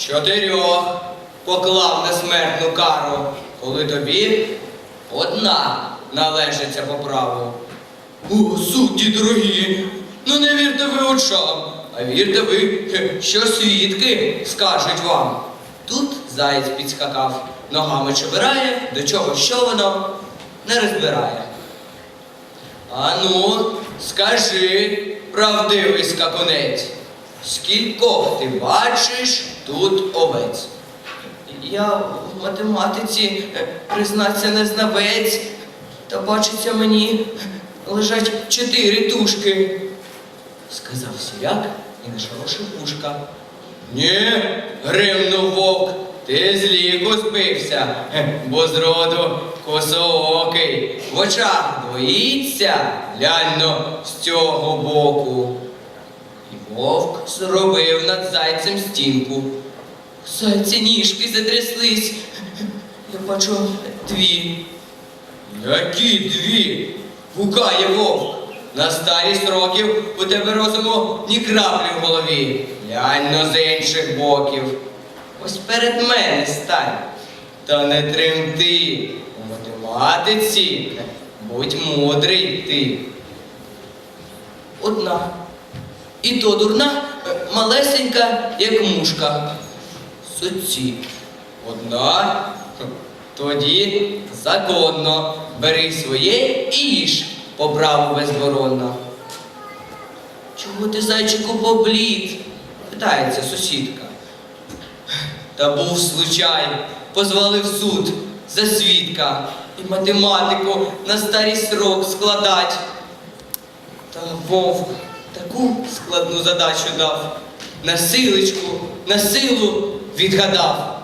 чотирьох поклав на смертну кару, коли тобі одна належиться по праву. О, судді дорогі, ну не вірте ви очам, а вірте ви, що свідки скажуть вам. Тут заєць підскакав, ногами чобирає, до чого що воно не розбирає. Ану, скажи, правдивий скакунець, скількох ти бачиш тут овець? Я в математиці, е, признаться, не знавець, та бачиться мені, лежать чотири тушки. Сказав сіяк і нашорошив вушка. Ні, гримнув вовк, ти з ліку спився, е, бо зроду косоокий. В очах боїться, гляньно з цього боку. І вовк зробив над зайцем стінку. Зайця ніжки затряслись. Я бачу дві. Які дві? Гукає вовк. На старість років у тебе розуму ні краплі в голові. Глянь з інших боків. Ось перед мене стань. Та не тремти. У математиці будь мудрий ти. Одна. І то дурна, малесенька, як мушка. Соці. Одна. Тоді законно бери своє і їж по праву безборонно. Чого ти, зайчику, поблід? питається сусідка. Та був случай, позвали в суд за свідка і математику на старий срок складать. Та вовк таку складну задачу дав. На силочку, на силу відгадав.